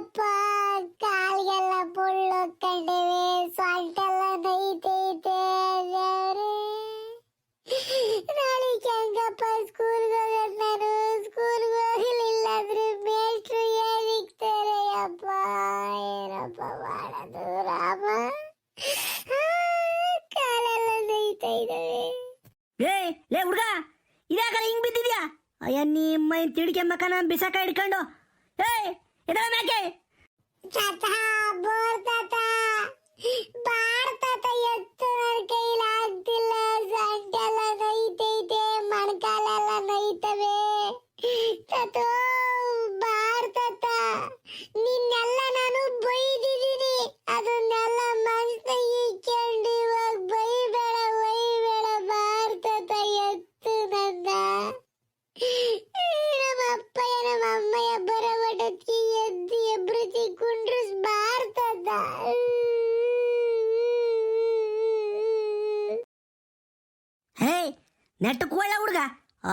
ಯಪ್ಪ ಕಾಲ್ಗೆಲ್ಲ ಪುಳ್ಳು ಕಂಡಿವೆ ಸೊಂಟೆಲ್ಲ ನೈತೈತೆ ನಾಳೆ ಹೆಂಗಪ್ಪ ಸ್ಕೂಲ್ಗೆ ಹೋಗೋದು ನಾನು. ಸ್ಕೂಲ್ಗೆ ಹೋಗಲಿಲ್ಲ ಅಂದ್ರೆ ಮೇಷ್ಟ್ರು ಏನಿಕ್ತಾರೆ ಯಪ್ಪ ಏನಪ್ಪ ಮಾಡೋದು ರಾಮ? ಕಾಲೆಲ್ಲ ನೈತಾ ಇದ್ದಾವೆ ಏ, ಲೇ ಹುಡ್ಗ ಇದಾಗಲ್ಲ ಹಿಂಗ್ ಬಿದ್ದಿದ್ಯಾ? ಅಯ್ಯ ನಿಮ್ಮ ತಿಡ್ಕೆ ಮಕನ ಬಿಸಾಕ ಹಿಡ್ಕೊಂಡು. ಏಯ್ ಎದಳ ಮ್ಯಾಕೆ ತಾತ ಬೋರ್ ತಾತ ಬಾರ್ ತಾತ ಎತ್ತು ನನ್ ನೆಟ್ಟಕ್ಕೆ ಒಳ್ಳೆ ಹುಡುಗ. ಆ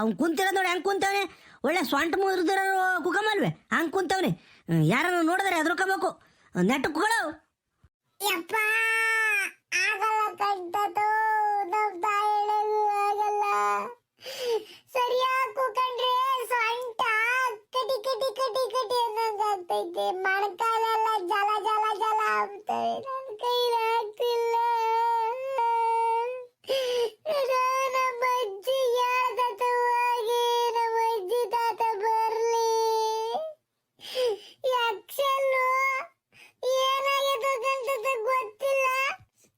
ಅವ್ನು ಕುಂತಿರ ನೋಡಿ ಹಂಗೆ ಕುಂತವನೆ. ಒಳ್ಳೆ ಸ್ವಂಟ ಮುರಿದಿರೋ ಕುಕಮಲ್ವೆ ಹಂಗೆ ಕುಂತವನೆ. ಯಾರನ್ನ ನೋಡಿದ್ರೆ ಎದ್ರುಕೋಬೇಕು ನೆಟ್ ತಾಯಿಗೂ ಆಗಲ್ಲ ಸರಿಯಾಗಿ ಕೂಕಂಡ್ರೆ ಸೊಂಟ ಕಟಿ ಕಟಿ ಕಟಿ ಕಟಿ ಅನ್ನಂಗಾಗ್ತೈತೆ. ಮೊಣಕಾಲೆಲ್ಲ ಜಲ ಜಲ ಜಲ ಆಗ್ತವೆ ನನ್ನ ಕೈಲಿ ಆಗ್ತಿಲ್ಲ ಇದು ನಮ್ಮ ಅಜ್ಜಿ ಹೇಳ್ದತ್ತ ಹೋಗಿ ನಮ್ಮ ಅಜ್ಜಿ ತಾತ ಬರ್ಲಿ ಯಕ್ಷಲ್ಲು ಏನಾಗಿದೆ ಅಂತ ಗೊತ್ತಿಲ್ಲ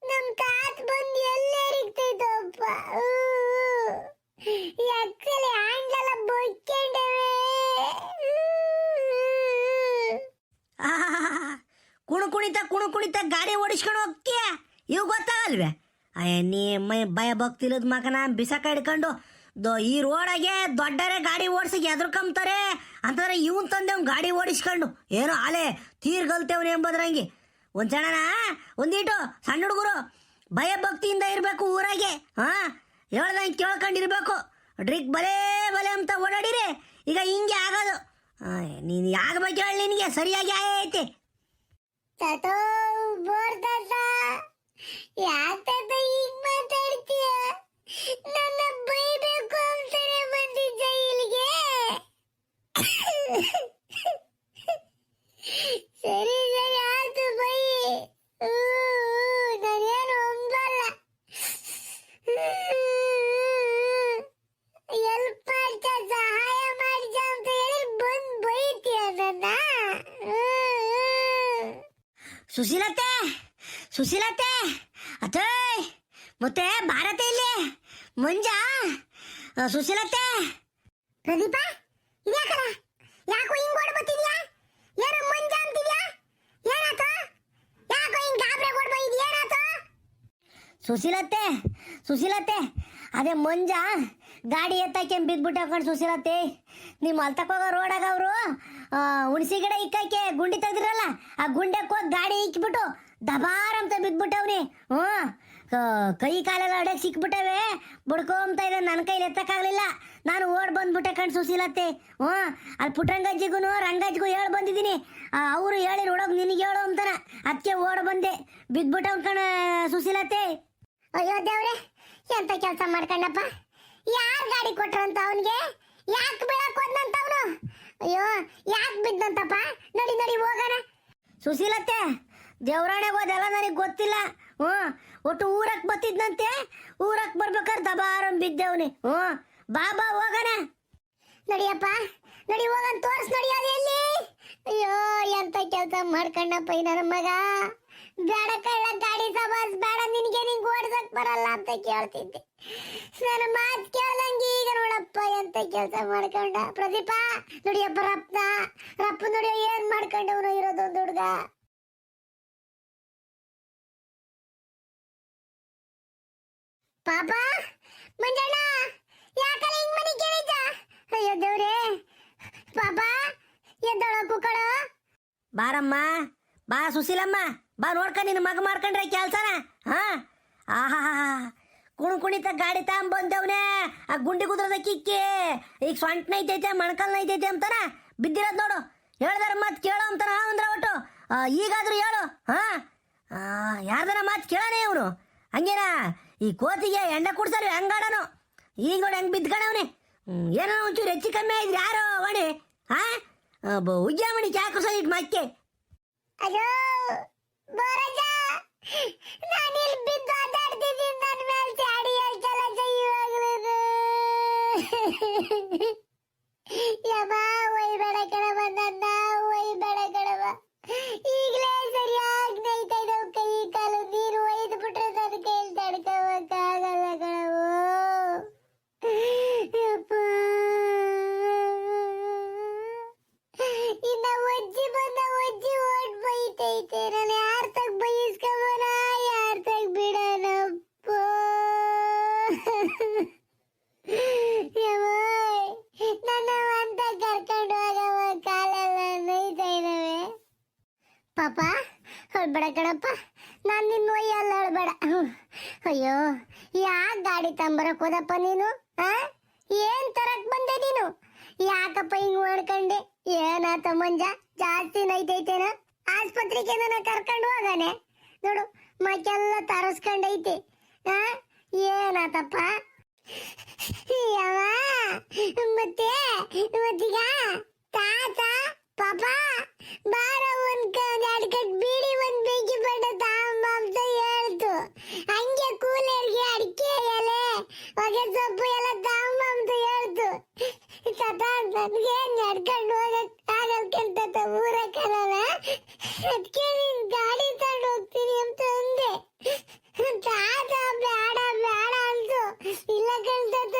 ನಮ್ ತಾತ ಬಂದು ಎಲ್ಲೇ ಇರಿಗ್ತೈತಪ್ಪ ಯಕ್ಷಲಿ ಆಂಡ್ಲೆಲ್ಲ ಬೊಯ್ಕೊಂಡವೆ ಆಹಾಹಾಹಾ. ಕುಣು ಕುಣಿತ ಕುಣು ಕುಣಿತ ಗಾಡಿ ಓಡಿಸ್ಕೊಂಡು ಹೋಗ್ತೀಯ ಇವು ಗೊತ್ತಾಗಲ್ವೇ? ಅಯ್ಯ, ನೀ ಮೈ ಭಯ ಭಕ್ತಿಲದ ಮಕನ ಬಿಸಾಕ ಹಿಡ್ಕೊಂಡು ದೊ ಈ ರೋಡಾಗೆ ದೊಡ್ಡರೆ ಗಾಡಿ ಓಡಿಸಿ ಎದ್ರಕಂತಾರೆ ಅಂತಂದ್ರೆ ಇವನ್ ತಂದೆ ಗಾಡಿ ಓಡಿಸ್ಕೊಂಡು. ಏನೋ ಆಲೆ ತೀರ್ಗಲ್ತೇವನೆ ಎಂಬುದ್ರಂಗೆ. ಒಂದ್ ಸಣ್ಣನ ಒಂದೀಟು ಸಣ್ಣ ಹುಡುಗರು, ಭಯ ಭಕ್ತಿಯಿಂದ ಇರಬೇಕು ಊರಾಗೆ, ಹಾ? ಹೇಳ್ದಂಗೆ ಕೇಳ್ಕೊಂಡಿರ್ಬೇಕು. ಡ್ರಿಕ್ ಬಲೇ ಬಲೆ ಅಂತ ಓಡಾಡಿರಿ, ಈಗ ಹಿಂಗೆ ಆಗೋದು. ನೀನು ಬಗ್ಗೆ ಹೇಳಿ ನಿನಗೆ? ಸರಿಯಾಗಿ ಆಯ್ತಿ ಬೋರ್ ತಾತ ಯಾಕೆ ಮಾತಾಡ್ತೀಯ? ನನ್ನ ಇಲ್ಲಿಗೆ. ಸರಿ ಸರಿ ಆಯ್ತು ಬೈ ನಾನೇನು ಒಂಬಲ್ಲ ಎಲ್ಪ್ ಮಾಡ್ತಾ ಸಹಾಯ ಮಾಡ್ತಾ ಅಂತ ಹೇಳಿ ಬಂದ್ ಬೈತೀಯ ನನ್ನ ಸುಶೀಲತೆ ಸುಶೀಲತೆ ಅತೇ ಮತ್ತೆ ಭಾರತ ಇಲ್ಲಿ ಮುಂಜಾ ಸುಶೀಲತೆ. ಪ್ರದೀಪ ಇದ್ಯಾಕಲ್ಲ? ಯಾಕೋ ಹಿಂಗ್ ಓಡ್ ಬರ್ತಿದ್ಯಾ ಏನೋ ಮಂಜ ಅಂತಿದ್ಯಾ ಏನಾತ ಯಾಕೋ ಹಿಂಗ್ ಗಾಬ್ರೆ ಓಡ್ ಬಂದಿದ್ಯಾ ಏನಾತ ಸುಶೀಲತೆ ಸುಶೀಲತೆ ಅದೇ ಮಂಜ ಗಾಡಿ ಎತ್ತಾಕೆ ಬಿದ್ಬಿಟ್ಟು ಹಾಕೊಂಡು ಸುಶೀಲತೆ ನಿಮ್ಮ ಅಲ್ತಕ್ ಹೋಗೋ ರೋಡಾಗ ಅವರು ಹುಣಸಿ ಗಿಡ ಇಕ್ಕಕ್ಕೆ ಗುಂಡಿ ತೆಗ್ದಿರಲ್ಲ ಆ ಗುಂಡಕ್ಕೆ ಹೋಗಿ ಗಾಡಿ ಇಕ್ಬಿಟ್ಟು ದಬಾರ್ ಅಂತ ಬಿದ್ದುಬಿಟ್ಟವ್ನಿ. ಹ್ಞೂ ಕ- ಕಾಲೆಲ್ಲ ಅಡಕ್ಕೆ ಸಿಕ್ಬಿಟ್ಟವೆ. ಬಡ್ಕೊಂತ ಇದೆ ನನ್ನ ಕೈಲಿ ಎತ್ತಕ್ಕಾಗಲಿಲ್ಲ. ನಾನು ಓಡ್ ಬಂದ್ಬಿಟ್ಟೆ ಕಣ್ ಸುಶೀಲತೆ ಹ್ಞೂ, ಅಲ್ಲಿ ಪುಟ್ರಂಗಜ್ಜಿಗೂ ರಂಗಜ್ಜಿಗೂ ಹೇಳಿ ಬಂದಿದ್ದೀನಿ. ಅವರು ಹೇಳಿ ನೋಡೋಕೆ ನಿನಗೆ ಹೇಳು ಅಂತಾನ. ಅದಕ್ಕೆ ಓಡ್ ಬಂದೆ. ಬಿದ್ಬಿಟ್ಟವ್ ಕಣ ಸುಶೀಲತೆ ಅಯ್ಯೋ ದೇವ್ರೆ, ಎಂತ ಕೆಲಸ ಮಾಡ್ಕೊಂಡಪ್ಪ? ಯಾರ್ ಗಾಡಿ ಕೊಟ್ರಂತ ಅವನಿಗೆ? ಯಾಕೆ ಬೀಳಕ್ ಅವನು? ಅಯ್ಯೋ, ಯಾಕೆ ಬಿದ್ದಂತಪ್ಪ ನಡಿ ನಡಿ, ಹೋಗೋಣ. ಸುಶೀಲತ್ತೆ, ದೇವ್ರಾಣೆಗೆ ಹೋದೆಲ್ಲ ನನಗೆ ಗೊತ್ತಿಲ್ಲ. ಹ್ಞೂ, ಒಟ್ಟು ಊರಕ್ಕೆ ಬತ್ತಿದ್ನಂತೆ ಊರಕ್ಕೆ ಬರ್ಬೇಕಾದ್ರೆ ದಬಾರಂ ಬಿದ್ದೆವ್ನಿ. ಹ್ಞೂ ಬಾಬಾ ಹೋಗಣ. ನಡಿಯಪ್ಪ, ನಡಿ ಹೋಗನ್ ತೋರ್ಸ್, ನಡಿ ಎಲ್ಲಿ ಅಯ್ಯೋ, ಎಂತ ಕೆಲಸ ಮಾಡ್ಕೊಂಡಪ್ಪ ಈ ಮಗ. ಬೇಡ ಕಳ್ಳ, ಗಾಡಿ ಸವಾಸ್ ಬೇಡ, ನಿನಗೆ ನಿಂಗೆ ಓಡಿಸಕ್ ಬರಲ್ಲ ಅಂತ ಕೇಳ್ತಿದ್ದೆ. ನನ್ನ ಮಾತು ಕೇಳ್ದಂಗೆ ಈಗ ನೋಡಪ್ಪ ಅಂತ ಕೆಲಸ ಮಾಡ್ಕೊಂಡ. ಪ್ರದೀಪ ನೋಡಿಯಪ್ಪ ರಪ್ಪ ರಪ್ಪ ನೋಡಿ ಏನ್ ಮಾಡ್ಕೊಂಡವನು ಇರೋದೊಂದು ಹುಡುಗ. ಪಾಪ, ಮಂಜಣ್ಣ, ಯಾಕಲ್ಲ ಹಿಂಗ್ ಮನೆ ಕೇಳಿದ್ದ? ಅಯ್ಯೋ ದೇವ್ರೇ. ಪಾಪ ಎದ್ದಳ ಕುಕ್ಕಳ ಬಾರಮ್ಮ, ಬಾ ಸುಶೀಲಮ್ಮ. ಬಾ ನೋಡ್ಕ, ನಿನ್ನ ಮಗ ಮಾಡ್ಕೊಂಡ್ರೆ ಕೆಲ್ಸನ? ಹಾ? ಆಹಾ ಕುಣ್ ಕುಣಿತ ಗಾಡಿ ತಗೊಂಬಂದವ್ನೆ ಆ ಗುಂಡಿ ಕುದ್ರದ ಕಿಕ್ಕಿ. ಈಗ ಸೊಂಟ ನೈತೈತೆ ಮಣಕಲ್ನ ನೈತೈತೆ ಅಂತಾನ? ಬಿದ್ದಿರೋದು ನೋಡು. ಹೇಳ್ದಾರ ಮತ್ ಕೇಳೋ ಅಂತಾನ ಅಂದ್ರೆ ಒಟ್ಟು. ಈಗಾದ್ರೂ ಹೇಳು. ಹಾ? ಯಾರ್ದಾರ ಮಾತು ಕೇಳೋಣ ಇವನು. ಹಂಗೇನ? ಈ ಕೋತಿಗೆ ಎಣ್ಣೆ ಕುಡ್ಸಲ್ಲ ಹೆಂಗಾಡನು ಈಗ ನೋಡಿ ಹೆಂಗ್ ಬಿದ್ಕಣವನೆ. ಏನೋ ಒಂಚೂರು ಹೆಚ್ಚು ಕಮ್ಮಿ ಆಯ್ತು ಯಾರೋ ಒಣೆ ಹಾ ಉಜ್ಜಾಮಣಿ ಚಾಕುಸ ಚಾಕು ಇಟ್ ಮಕ್ಕೆ. ಅಯ್ಯೋ! ಬೋರಜ! ನಾನು ಇಲ್ಲಿ ಬಿದ್ದು ಅಡ್ಡಾಡ್ತಿದ್ದೀನಿ ನನ್ನ ಮೇಲೆ ಚಾಡಿ ಕೆಲಸ ಇವಾಗಲೂ ಯಮ್ಮ ಒಯ್ಬೇಡ ಕಣವ ಪಾಪ ಹೊಳ್ಬೇಡ ಕಣಪ್ಪ. ನಾನು ನಿನ್ನ ಒಯ್ಯಲ್ಲ ಹೇಳ್ಬೇಡ. ಅಯ್ಯೋ, ಯಾಕೆ ಗಾಡಿ ತಂಬರಕ್ ಹೋದಪ್ಪ ನೀನು? ಆ? ಏನ್ ತರಕ್ ಬಂದೆ ನೀನು? ಯಾಕಪ್ಪ ಹಿಂಗ್ ಮಾಡ್ಕಂಡೆ? ಏನಾತ ಮಂಜ? ಜಾಸ್ತಿ ನೈತೈತೇನ ಆಸ್ಪತ್ರೆಗೆ ನನ್ನ ಕರ್ಕೊಂಡು ಹೋಗಾನೆ? ನೋಡು ಮಕ್ಕೆಲ್ಲ ತರಸ್ಕೊಂಡೈತೆ. ಆ? ಏನಾತಪ್ಪ? ಮತ್ತೆ, ಮತ್ತೀಗ? ತಾತ, ಪಾಪ, ಬಾರ ಒಂದ್ ಎರಡ್ ಕಟ್ ಬೀಡಿ ಒಂದ್ ಬೆಂಕಿ ಬಡ ತಾಂಬ ಹೇಳ್ತು. ಹಂಗೆ ಕೂಲರ್ಗೆ ಅಡಿಕೆ ಎಲೆ, ಹೊಗೆ ಸೊಪ್ಪು ಎಲ್ಲ ತಾಂಬ ಅಂತ ಹೇಳ್ತು. ತಾತ ನನ್ಗೆ ನಡ್ಕೊಂಡು ಹೋಗಕ್ ಆಗಲ್ಕಂತ ಊರ ಕಣಲ್ಲ ಅದಕ್ಕೆ ನೀನ್ ಗಾಡಿ ತಗೊಂಡು ಹೋಗ್ತೀನಿ ಅಂತ ಅಂದೆ. ತಾತ ಬೇಡ ಇಲ್ಲ ಕಣ್ತತ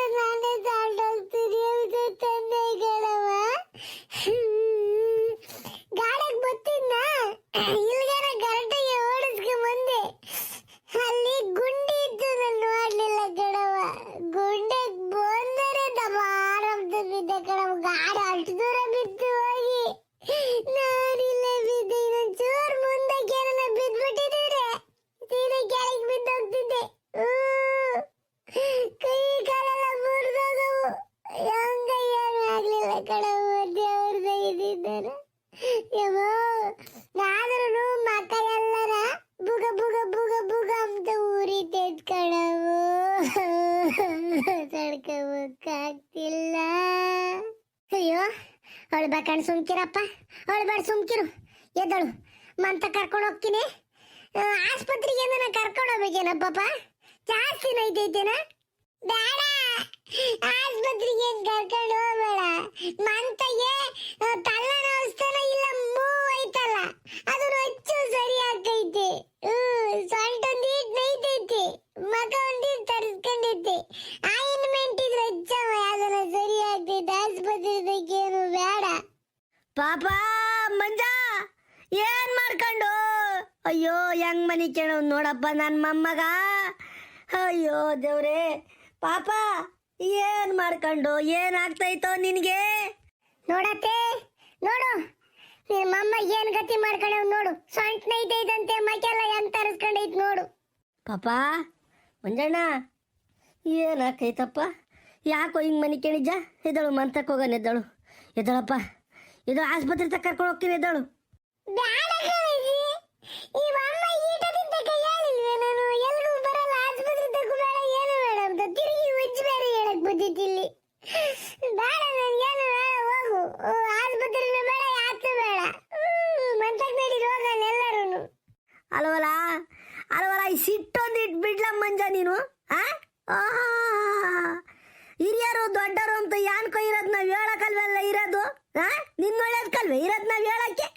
ಅವಳು ಬೇಕಂಡ್ ಸುಮ್ಕಿರಪ್ಪ. ಅವಳು ಬೇಡ ಸುಮ್ಕಿರು. ಎದ್ದಳು. ಮಂತ ಕರ್ಕೊಂಡು ಹೋಗ್ತೀನಿ. ಆಸ್ಪತ್ರೆಗೆ ನಾನು ಕರ್ಕೊಂಡು ಹೋಗ್ಬೇಕೇನ ಪಾಪ ಜಾಸ್ತಿ ನೈತೈತೇನ ಬೇಡ. ಆಸ್ಪತ್ರೆಗೆ ಕರ್ಕೊಂಡು ಹೋಗ್ಬೇಡ. ಮಂತಗೆ ಆ, ತಲ್ಲನೋಸ್ತಾನ ಇಲ್ಲ ಮೂವ್ ಐತಲ್ಲ ಅದು ರೊಚ್ಚು ಸರಿ ಆಗೈತೆ ಸೊಂಟ ಒಂದೀಟ್ ನೈತೈತಿ ಮಗ ಒಂದೀಟ್ ತರಿಸ್ಕೊಂಡೈತಿ ಆಯಿನ್ಮೆಂಟ್ ಇದ್ರೆ ಹಚ್ಚವ ಯಾವ್ದನ ಸರಿ ಆಗ್ತೈತೆ ಆಸ್ಪತ್ರೆದಾಗ ಏನು ಬೇಡ ಪಾಪ ಮಂಜ ಏನ್ ಮಾಡ್ಕೊಂಡು? ಅಯ್ಯೋ ಹೆಂಗ್ ಮನಿ ಕೇಳೋ ನೋಡಪ್ಪ ನನ್ನ ಮೊಮ್ಮಗ. ಅಯ್ಯೋ ದೇವ್ರೆ. ಪಾಪ ಏನ್ ಮಾಡ್ಕೊಂಡು? ಏನಾಗ್ತೈತೋ ನಿನಗೆ? ನೋಡತ್ತೆ ನೋಡು. ನಿನ್ನ ಮಮ್ಮ ಏನ್ ಗತಿ ಮಾಡ್ಕೊಂಡವ್ ನೋಡು. ಸೊಂಟ್ ನೈತೈತಂತೆ ಮೈಕೆಲ್ಲ ಹೆಂಗ್ ತರಿಸ್ಕೊಂಡೈತ್ ನೋಡು. ಪಾಪ ಮಂಜಣ್ಣ ಏನಾಕೈತಪ್ಪ ಯಾಕೋ ಹಿಂಗ್ ಮನಿ ಕೇಳಿದ್ಯಾ? ಎದ್ದಳು ಮಂತಕ್ಕೆ ಹೋಗೋಣ ಇದ್ದಳು ಎದ್ದಳಪ್ಪ. ಇದು ಆಸ್ಪತ್ರೆ ತಕ್ಕ ಕರ್ಕೊಂಡು ಹೋಗ್ತೀನಿ ಎದ್ದಳು. ಬೇಡ ಅಲ್ವಲ್ಲ? ಅಲ್ವಲ್ಲ ಈ ಸಿಟ್ಟೊಂದು ಇಟ್ಬಿಡ್ಲ ಮಂಜ ನೀನು ಆ? ದೊಡ್ಡರು ಅಂತ ಯಾನ್ಕೋ ಇರೋದ್ ನಾವ್ ಹೇಳಕಲ್ವಲ್ಲ ಇರೋದು? ಆ? ನಿನ್ನ ಒಳ್ಳೇದ್ಕಲ್ವೇ ಇರೋದ್ ನಾವು ಹೇಳಕ್ಕೆ?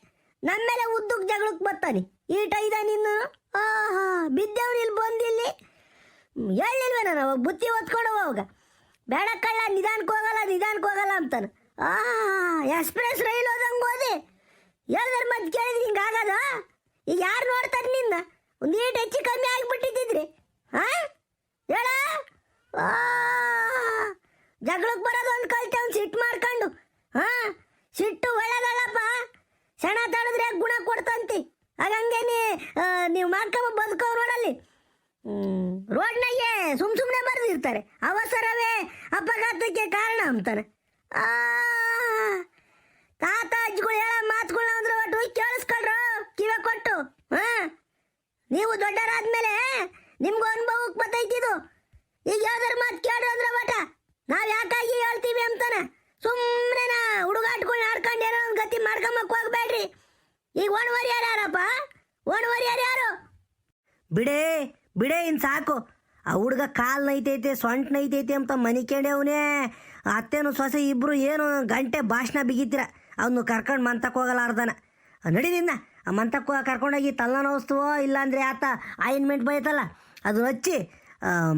ನಮ್ಮ ಮೇಲೆ ಉದ್ದಕ್ಕೆ ಜಗಳಕ್ಕೆ ಬರ್ತಾನೆ ಈಟ ಇದ ನಿನ್ನ ಆಹಾ ಬಿದ್ದೇವ್ನು ಇಲ್ಲಿ ಬಂದಿಲ್ಲಿ? ಹೇಳಿಲ್ವೇ ನಾನು ಅವಾಗ ಬುತ್ತಿ ಹೊತ್ಕೊಂಡು ಅವಾಗ ಬೇಡ ಕಳ್ಳ ನಿಧಾನಕ್ಕೆ ಹೋಗಲ್ಲ ನಿಧಾನಕ್ಕೆ ಹೋಗಲ್ಲ ಅಂತಾನೆ. ಆ ಎಕ್ಸ್ಪ್ರೆಸ್ ರೈಲ್ ಹೋದಂಗೆ ಓದಿ ಹೇಳಿದ್ರೆ ಮತ್ತೆ ಕೇಳಿದ್ರೆ ಹಿಂಗಾಗದ ಈಗ ಯಾರು ನೋಡ್ತಾರೆ ನಿನ್ನ? ಒಂದು ಈಟ್ ಹೆಚ್ಚು ಕಮ್ಮಿ ಆಗಿಬಿಟ್ಟಿದ್ದಿದ್ರಿ. ಹಾ ಹೇಳ? ಜಗಳಕ್ಕೆ ಬರೋದು ಒಂದು ಕಲಿತೆ ಅವ್ನು ಸಿಟ್ಟು ಮಾಡ್ಕೊಂಡು. ಹಾಂ, ಸಿಟ್ಟು ಒಳ್ಳೇದಲ್ಲಪ್ಪ ಸೆಣ ತಡೆದ್ರೆ ಗುಣ ಕೊಡ್ತಂತಿ. ಆಗ ನೀ ನೀವು ಮಾಡ್ಕೊಂಬ ಬದುಕೋ ರೋಡಲ್ಲಿ. ರೋಡ್ನಾಗೆ ಸುಮ್ ಸುಮ್ಮನೆ ಬರೆದಿರ್ತಾರೆ. ಅವಸರವೇ ಅಪಘಾತಕ್ಕೆ ಕಾರಣ ಅಂತಾನೆ ತಾತ ಅಜ್ಜಿಗಳು ಹೇಳೋ ಮಾತುಗಳನ್ನ ಅಂದ್ರೆ ಒಟ್ಟು ಕೇಳಿಸ್ಕೊಳ್ರು, ಕಿವೆ ಕೊಟ್ಟು. ಹಾಂ, ನೀವು ದೊಡ್ಡರಾದ್ಮೇಲೆ ನಿಮ್ಗೆ ಅನುಭವಕ್ಕೆ ಬತ್ತೈತಿದು ಈಗ ಯಾವ್ದಾರ ಮಾತು ಕೇಳ್ರಿ ಅಂದ್ರೆ ಒಟ್ಟ ನಾವ್ ಯಾಕಾಗಿ ಹೇಳ್ತೀವಿ ಅಂತಾನ? ಸುಮ್ಮನೆ ಹುಡುಗಾಟ್ಕೊಂಡು ಆಡ್ಕೊಂಡು ಏನೋ ಒಂದು ಗತಿ ಮಾಡ್ಕೊಂಬಕ್ ಹೋಗ್ಬೇಡ್ರಿ. ಈಗ ಒಣವರಿ ಯಾರು ಯಾರಪ್ಪ? ಒಣವರಿ ಯಾರು? ಯಾರು ಬಿಡೇ ಬಿಡೇ ಇನ್ ಸಾಕು. ಆ ಹುಡುಗ ಕಾಲ್ ನೈತೈತೆ, ಸೊಂಟ ನೈತೈತೆ ಅಂತ ಮನಿಕೊಂಡವನೇ ಅತ್ತೇನು ಸೊಸೆ ಇಬ್ರು ಏನು ಗಂಟೆ ಭಾಷಣ ಬಿಗಿತೀರ. ಅವನು ಕರ್ಕೊಂಡು ಮಂತಕ್ಕೆ ಹೋಗಲಾರ್ದನ. ನಿನ್ನ. ಆ ಮಂತಕ್ಕೆ ಕರ್ಕೊಂಡೋಗಿ ತಲ್ಲನೋಸ್ತವೋ ಇಲ್ಲಾಂದ್ರೆ ಆತ ಆಯಿನ್ಮೆಂಟ್ ಬೈತಲ್ಲ. ಅದು ಹಚ್ಚಿ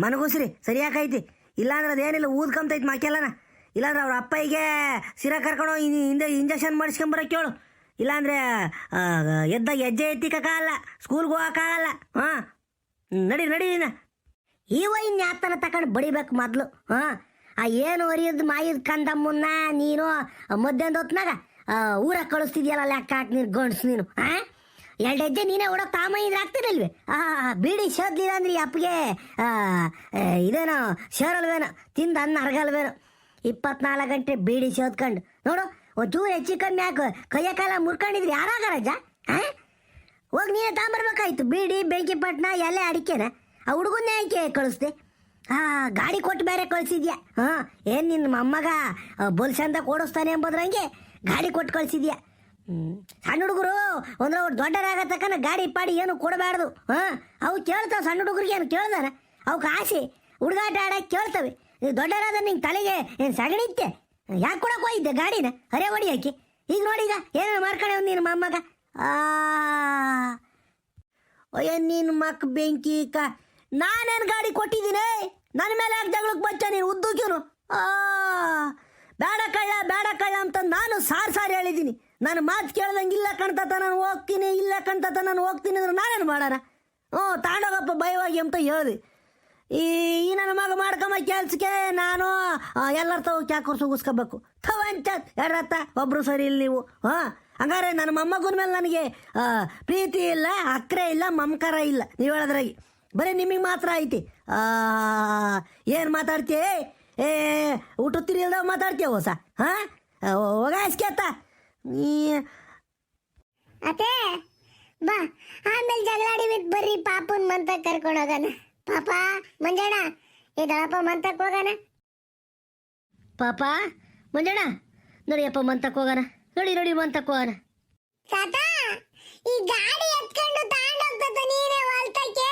ಮನಗುಸ್ರಿ. ಸರಿಯಾಕೈತಿ ಇಲ್ಲಾಂದ್ರೆ ಅದೇನಿಲ್ಲ ಊದ್ಕೊಂತೈತೆ ಮಾಕೆಲ್ಲನ. ಇಲ್ಲಾಂದ್ರೆ ಅವ್ರ ಅಪ್ಪಗೆ ಸಿರ ಕರ್ಕೊಂಡು ಹಿಂದೆ ಇಂಜೆಕ್ಷನ್ ಮಾಡಿಸ್ಕೊಂಬರಕ್ಕೆ ಕೇಳು. ಇಲ್ಲಾಂದ್ರೆ ಎದ್ದ ಎದ್ದಾಗ ಹೆಜ್ಜೆ ಎತ್ತಿಕ್ಕಾಗಲ್ಲ ಸ್ಕೂಲ್ಗೆ ಹೋಗೋಕ್ಕಾಗಲ್ಲ ಹಾಂ? ನಡಿ ನಡಿ ನೀನ ಈ ವೈನ್ ಯಾತನ ತಕೊಂಡು ಬಡಿಬೇಕು ಮೊದಲು, ಹಾಂ? ಆ ಏನು ಒರಿಯದ್ ಮಾಯಿದ ಕಂದಮ್ಮನ್ನ ನೀನು ಮಧ್ಯಾಹ್ನದ ಹೊತ್ನಾಗ ಊರ ಕಳಿಸ್ತಿದ್ಯಲ್ಲ ಲೆಕ್ಕ ಹಾಕಿ ನೀನು ಗಂಡ್ಸು ನೀನು ಹಾಂ ಎರಡು ಹೆಜ್ಜೆ ನೀನೇ ಓಡೋಕ್ ತಾಮ ಇದ್ರೆ ಆಗ್ತಿರಲ್ವೇ ಆ ಬೀಡಿ ಶೋದ್ಲಿಲ್ಲ ಅಂದ್ರೆ ಅಪ್ಪಗೆ ಇದೇನು ಶೇರಲ್ವೇನೋ, ತಿಂದು ಅನ್ನ ಅರ್ಗಲ್ವೇನೋ. ಇಪ್ಪತ್ನಾಲ್ಕು ಗಂಟೆ ಬೀಡಿ ಶೋದ್ಕೊಂಡು. ನೋಡು ಒಂಚೂರು ಹೆಚ್ಚು ಕಮ್ಮಿ ಹಾಕು. ಕೈಯ ಕಾಲ ಮುರ್ಕೊಂಡಿದ್ರಿ ಯಾರಾಗ ರಜ? ಹೋಗಿ ನೀನೇ ತಗೊಂಬರ್ಬೇಕಾಯ್ತು. ಬೀಡಿ ಬೆಂಕಿ ಪಟ್ನ ಎಲೆ ಅಡಿಕೆನ. ಆ ಹುಡುಗನ್ನೇ ಆಯ್ಕೆ ಕಳಿಸ್ದೆ. ಆ, ಗಾಡಿ ಕೊಟ್ಟು ಬೇರೆ ಕಳ್ಸಿದ್ಯಾ? ಹಾಂ, ಏನ್ ನಿನ್ನ ಮೊಮ್ಮಗ ಬೊಲ್ಸಂದ ಓಡಿಸ್ತಾನೆ ಎಂಬುದ್ರಂಗೆ ಗಾಡಿ ಕೊಟ್ಟು ಕಳ್ಸಿದ್ಯಾ. ಸಣ್ಣ ಹುಡುಗರು ಅಂದ್ರೆ ಅವ್ರು ದೊಡ್ಡರಾಗತಕ್ಕನ ಗಾಡಿ ಪಾಡಿ ಏನು ಕೊಡಬಾರ್ದು, ಹಾ? ಅವು ಕೇಳ್ತಾವ, ಸಣ್ಣ ಹುಡುಗರಿಗೆ ಏನು ಕೇಳ್ದಾರ? ಅವಕ್ಕೆ ಆಸೆ, ಹುಡುಗಾಟ ಆಡಕ್ಕೆ ಕೇಳ್ತವೆ. ನೀವು ದೊಡ್ಡರಾದ ನಿಂಗೆ ತಲೆಗೆ ಏನು ಸಗಣಿತ್ತೆ ಯಾಕೆ ಕೊಡಕ್ಕೆ ಹೋಗಿದ್ದೆ ಗಾಡಿನ? ಅರೆ ಹಾಕಿ ಈಗ ನೋಡಿ ಈಗ, ಏನೇನು ಮಾಡ್ಕೊಂಡೆ ನೀನು ಮೊಮ್ಮಗ. ಅಯ್ಯ, ನೀನು ಮಕ್ ಬೆಂಕಿ ಕ ನಾನೇನು ಗಾಡಿ ಕೊಟ್ಟಿದ್ದೀನಿ ನನ್ನ ಮೇಲೆ ಯಾಕೆ ಜಗಳಕ್ಕೆ ಬಚ್ಚ ನೀನು, ಉದ್ದಕ್ಕಿನು? ಆ. ಬೇಡ ಕಳ್ಳ ಬೇಡ ಕಳ್ಳ ಅಂತ ನಾನು ಸಾರ್ ಸಾರಿ ಹೇಳಿದ್ದೀನಿ ನಾನು ಮಾತು ಕೇಳ್ದಂಗೆ ಇಲ್ಲ ಕಣ್ತತ, ನಾನು ಹೋಗ್ತೀನಿ, ಇಲ್ಲ ಕಣ್ತತ, ನಾನು ಹೋಗ್ತೀನಿ ಅಂದ್ರೆ ನಾನೇನು ಮಾಡೋಣ? ಹ್ಞೂ ತಾಂಡೋಗಪ್ಪ ಭಯವಾಗಿ ಅಂತ ಹೇಳಿದೆ. ಈ ಈ ನನ್ನ ಮಗ ಮಾಡ್ಕೊಂಬ ಕೆಲ್ಸಕ್ಕೆ ನಾನು ಎಲ್ಲರ ತಗೋ ಕ್ಯಾಕೋರ್ಸ್ ಉಗಿಸ್ಕೋಬೇಕು. ತವಂಚ ಎರಡತ್ತ ಒಬ್ರು ಸರಿ ಇಲ್ಲ ನೀವು. ಹಾಂ? ಹಂಗಾರೆ ನನ್ನ ಮೊಮ್ಮಗನ ಮೇಲೆ ನನಗೆ ಪ್ರೀತಿ ಇಲ್ಲ, ಅಕ್ರೆ ಇಲ್ಲ, ಮಮಕಾರ ಇಲ್ಲ. ನೀವು ಹೇಳೋದ್ರಾಗಿ. ಬರೀ ನಿಮಗೆ ಮಾತ್ರ ಐತಿ. ಏನು ಮಾತಾಡ್ತೀಯ ಏ ಊಟ ತಿರಿಲ್ದ ಮಾತಾಡ್ತೀಯ ಹೊಸ? ಹಾಂ? ಹೋಗಾಸ್ಕೇತ ನೀ ಅತ್ತೆ ಬಾ. ಆಮೇಲೆ ಜಗಳಾಡಿ ಬಿಟ್ಟು ಬರ್ರಿ ಪಾಪನ್ ಮಂತ ಕರ್ಕೊಂಡು ಹೋಗೋಣ. ಪಾಪ ಮಂಜಣ್ಣ ಇದಳಪ್ಪ ಮಂತಕ್ ಹೋಗಣ. ಪಾಪ ಮಂಜಣ್ಣ ನೋಡಿಯಪ್ಪ ಮಂತಕ್ ಹೋಗೋಣ. ನೋಡಿ ನೋಡಿ ಮಂತಕ್ ಹೋಗೋಣ. ತಾತ ಈ ಗಾಡಿ ಎತ್ಕೊಂಡು ತಾಂಡೋಗ್ತದ ನೀನೇ ಹೊಲ್ತಕ್ಕೆ?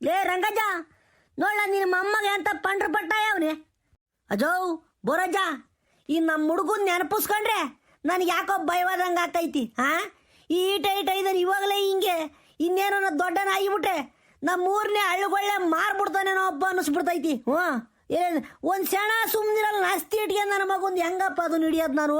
ಲೇ ರಂಗಜ್ಜ ನೋಡ ನಿನ್ನ ಮೊಮ್ಮಗ ಅಂತ ಪಂಡ್ರ ಪಟ್ಟ ಯಾವನೆ? ಅಜೋ, ಬೋರಜ್ಜ, ಈ ನಮ್ಮ ಹುಡುಗನ್ ನೆನಪಿಸ್ಕೊಂಡ್ರೆ ನನಗೆ ಯಾಕೋ ಭಯವಾದಂಗೆ ಆಗ್ತೈತಿ ಹಾ ಈ ಈಟ ಈಟ ಇದನ್ನು ಇವಾಗಲೇ ಹಿಂಗೆ ಇನ್ನೇನೋ ದೊಡ್ಡನ ಆಗಿಬಿಟ್ಟೆ ನಮ್ಮ ಊರ್ನೇ ಹಳ್ಳಿಗೊಳ್ಳೆ ಮಾರ್ಬಿಡ್ತಾನೇನೋ ಹಬ್ಬ ಅನ್ನಿಸ್ಬಿಡ್ತೈತಿ, ಹ್ಞೂ? ಏನ್ ಒಂದು ಕ್ಷಣ ಸುಮ್ಮನಿರಲ್ಲ ನಾಸ್ತಿ ಇಟ್ಕೊಂಡು ನನ್ನ ಮಗೊಂದು ಹೆಂಗಪ್ಪ ಅದು ಹಿಡಿಯೋದು ನಾನು?